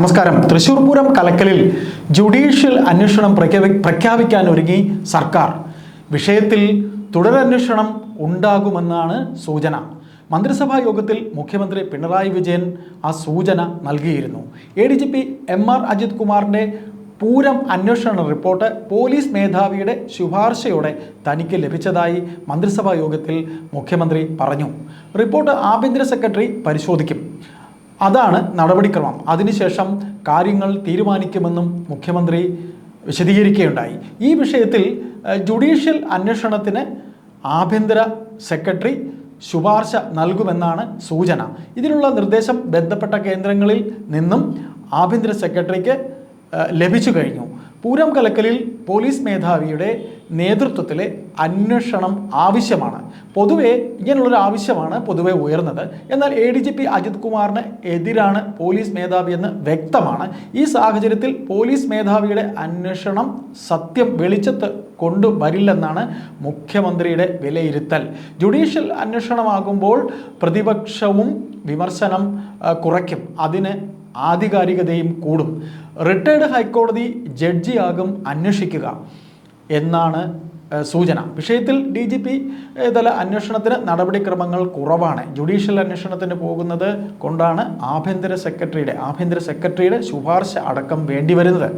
നമസ്കാരം. തൃശൂർ പൂരം കലക്കലിൽ ജുഡീഷ്യൽ അന്വേഷണം പ്രഖ്യാപി പ്രഖ്യാപിക്കാൻ ഒരുങ്ങി സർക്കാർ. വിഷയത്തിൽ തുടരന്വേഷണം ഉണ്ടാകുമെന്നാണ് സൂചന. മന്ത്രിസഭാ യോഗത്തിൽ മുഖ്യമന്ത്രി പിണറായി വിജയൻ ആ സൂചന നൽകിയിരുന്നു. A D G P M R Ajith കുമാറിന്റെ പൂരം അന്വേഷണ റിപ്പോർട്ട് പോലീസ് മേധാവിയുടെ ശുപാർശയോടെ തനിക്ക് ലഭിച്ചതായി മന്ത്രിസഭാ യോഗത്തിൽ മുഖ്യമന്ത്രി പറഞ്ഞു. റിപ്പോർട്ട് ആഭ്യന്തര സെക്രട്ടറി പരിശോധിക്കും. അതാണ് നടപടിക്രമം. അതിനുശേഷം കാര്യങ്ങൾ തീരുമാനിക്കുമെന്നും മുഖ്യമന്ത്രി വിശദീകരിക്കുകയുണ്ടായി. ഈ വിഷയത്തിൽ ജുഡീഷ്യൽ അന്വേഷണത്തിന് ആഭ്യന്തര സെക്രട്ടറി ശുപാർശ നൽകുമെന്നാണ് സൂചന. ഇതിനുള്ള നിർദ്ദേശം ബന്ധപ്പെട്ട കേന്ദ്രങ്ങളിൽ നിന്നും ആഭ്യന്തര സെക്രട്ടറിക്ക് ലഭിച്ചു കഴിഞ്ഞു. പൂരം കലക്കലിൽ പോലീസ് മേധാവിയുടെ നേതൃത്വത്തിലെ അന്വേഷണം ആവശ്യമാണ്. പൊതുവെ ഇങ്ങനെയുള്ളൊരു ആവശ്യമാണ് പൊതുവെ ഉയർന്നത്. എന്നാൽ A D G P Ajith കുമാറിന് എതിരാണ് പോലീസ് മേധാവി എന്ന് വ്യക്തമാണ്. ഈ സാഹചര്യത്തിൽ പോലീസ് മേധാവിയുടെ അന്വേഷണം സത്യം വെളിച്ചത്ത് കൊണ്ടുവരില്ലെന്നാണ് മുഖ്യമന്ത്രിയുടെ വിലയിരുത്തൽ. ജുഡീഷ്യൽ അന്വേഷണമാകുമ്പോൾ പ്രതിപക്ഷവും വിമർശനം കുറയ്ക്കും. അതിന് ആധികാരികതയും കൂടും. റിട്ടയർഡ് ഹൈക്കോടതി ജഡ്ജിയാകും അന്വേഷിക്കുക എന്നാണ് സൂചന. വിഷയത്തിൽ ഡി ജി പി തല അന്വേഷണത്തിന് നടപടിക്രമങ്ങൾ കുറവാണ്. ജുഡീഷ്യൽ അന്വേഷണത്തിന് പോകുന്നത് കൊണ്ടാണ് ആഭ്യന്തര സെക്രട്ടറിയുടെ ആഭ്യന്തര സെക്രട്ടറിയുടെ ശുപാർശ അടക്കം വേണ്ടിവരുന്നത്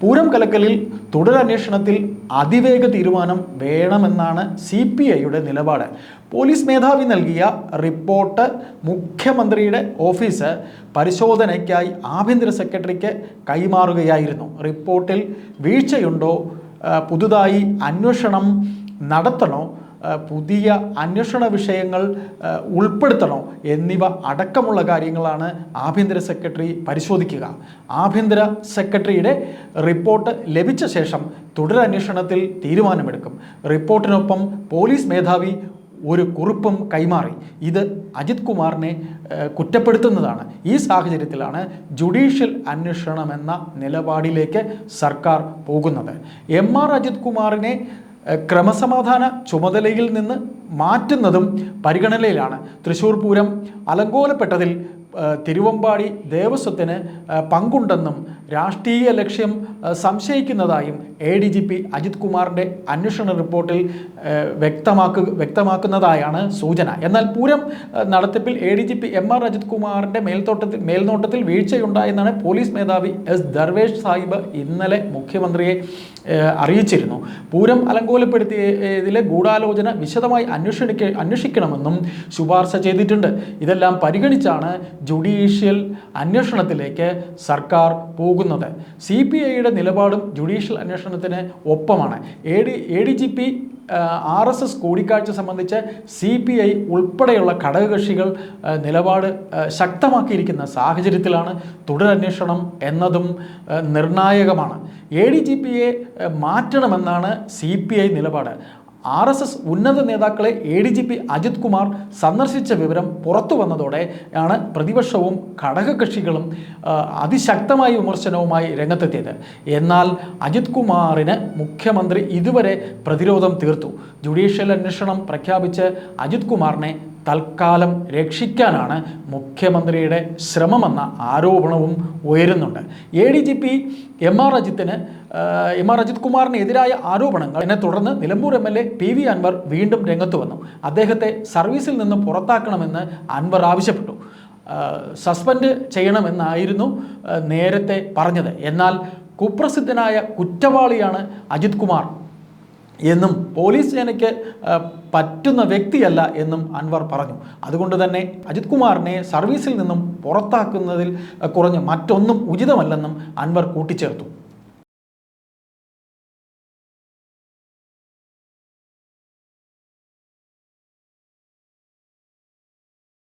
പൂരം കലക്കലിൽ തുടരന്വേഷണത്തിൽ അതിവേഗ തീരുമാനം വേണമെന്നാണ് സി പി ഐയുടെ നിലപാട്. പോലീസ് മേധാവി നൽകിയ റിപ്പോർട്ട് മുഖ്യമന്ത്രിയുടെ ഓഫീസ് പരിശോധനയ്ക്കായി ആഭ്യന്തര സെക്രട്ടറിക്ക് കൈമാറുകയായിരുന്നു. റിപ്പോർട്ടിൽ വീഴ്ചയുണ്ടോ പുതുതായി അന്വേഷണം നടത്തണോ? പുതിയ അന്വേഷണ വിഷയങ്ങൾ ഉൾപ്പെടുത്തണോ? എന്നിവ അടക്കമുള്ള കാര്യങ്ങളാണ് ആഭ്യന്തര സെക്രട്ടറി പരിശോധിക്കുക. ആഭ്യന്തര സെക്രട്ടറിയുടെ റിപ്പോർട്ട് ലഭിച്ച ശേഷം തുടരന്വേഷണത്തിൽ തീരുമാനമെടുക്കും. റിപ്പോർട്ടിനൊപ്പം പോലീസ് മേധാവി ഒരു കുറിപ്പും കൈമാറി. ഇത് അജിത് കുമാറിനെ കുറ്റപ്പെടുത്തുന്നതാണ്. ഈ സാഹചര്യത്തിലാണ് ജുഡീഷ്യൽ അന്വേഷണം എന്ന നിലപാടിലേക്ക് സർക്കാർ പോകുന്നത്. എം ആർ അജിത് കുമാറിനെ ക്രമസമാധാന ചുമതലയിൽ നിന്ന് മാറ്റുന്നതും പരിഗണനയിലാണ്. തൃശൂർ പൂരം അലങ്കോലപ്പെട്ടതിൽ തിരുവമ്പാടി ദേവസ്വത്തിന് പങ്കുണ്ടെന്നും രാഷ്ട്രീയ ലക്ഷ്യം സംശയിക്കുന്നതായും A D G P Ajith കുമാറിന്റെ അന്വേഷണ റിപ്പോർട്ടിൽ വ്യക്തമാക്കു വ്യക്തമാക്കുന്നതായാണ് സൂചന. എന്നാൽ Pooram നടത്തിപ്പിൽ A D G P M R Ajith കുമാറിന്റെ മേൽത്തോട്ടത്തിൽ മേൽനോട്ടത്തിൽ വീഴ്ചയുണ്ടായെന്നാണ് പോലീസ് മേധാവി എസ് ദർവേഷ് സാഹിബ് ഇന്നലെ മുഖ്യമന്ത്രിയെ അറിയിച്ചിരുന്നു. പൂരം അലങ്കോലപ്പെടുത്തിയതിലെ ഗൂഢാലോചന വിശദമായി അന്വേഷണിക്ക അന്വേഷിക്കണമെന്നും ശുപാർശ ചെയ്തിട്ടുണ്ട്. ഇതെല്ലാം പരിഗണിച്ചാണ് ജുഡീഷ്യൽ അന്വേഷണത്തിലേക്ക് സർക്കാർ പോകുന്നത്. സി പി ഐയുടെ നിലപാടും ജുഡീഷ്യൽ അന്വേഷണത്തിന് ഒപ്പമാണ്. A D A D G P R S S കൂടിക്കാഴ്ച സംബന്ധിച്ച് സി പി ഐ ഉൾപ്പെടെയുള്ള ഘടകകക്ഷികൾ നിലപാട് ശക്തമാക്കിയിരിക്കുന്ന സാഹചര്യത്തിലാണ് തുടരന്വേഷണം എന്നതും നിർണായകമാണ്. എ ഡി ജി പിയെ മാറ്റണമെന്നാണ് സി പി ഐ നിലപാട്. ആർ എസ് എസ് ഉന്നത നേതാക്കളെ A D G P Ajith Kumar സന്ദർശിച്ച വിവരം പുറത്തു വന്നതോടെ ആണ് പ്രതിപക്ഷവും ഘടകകക്ഷികളും അതിശക്തമായ വിമർശനവുമായി രംഗത്തെത്തിയത്. എന്നാൽ അജിത് കുമാറിന് മുഖ്യമന്ത്രി ഇതുവരെ പ്രതിരോധം തീർത്തു. ജുഡീഷ്യൽ അന്വേഷണം പ്രഖ്യാപിച്ച് അജിത് കുമാറിനെ തൽക്കാലം രക്ഷിക്കാനാണ് മുഖ്യമന്ത്രിയുടെ ശ്രമമെന്ന ആരോപണവും ഉയരുന്നുണ്ട്. A D G P M R അജിത്തിന് M R Ajith കുമാറിനെതിരായ ആരോപണങ്ങൾ എന്നെ തുടർന്ന് Nilambur M L A P V Anvar വീണ്ടും രംഗത്ത് വന്നു. അദ്ദേഹത്തെ സർവീസിൽ നിന്ന് പുറത്താക്കണമെന്ന് അൻവർ ആവശ്യപ്പെട്ടു. സസ്പെൻഡ് ചെയ്യണമെന്നായിരുന്നു നേരത്തെ പറഞ്ഞത്. എന്നാൽ കുപ്രസിദ്ധനായ കുറ്റവാളിയാണ് അജിത് കുമാർ. എന്നും പോലീസ് സേനയ്ക്ക് പറ്റുന്ന വ്യക്തിയല്ല എന്നും അൻവർ പറഞ്ഞു. അതുകൊണ്ട് തന്നെ അജിത് കുമാറിനെ സർവീസിൽ നിന്നും പുറത്താക്കുന്നതിൽ കുറഞ്ഞ് മറ്റൊന്നും ഉചിതമല്ലെന്നും അൻവർ കൂട്ടിച്ചേർത്തു.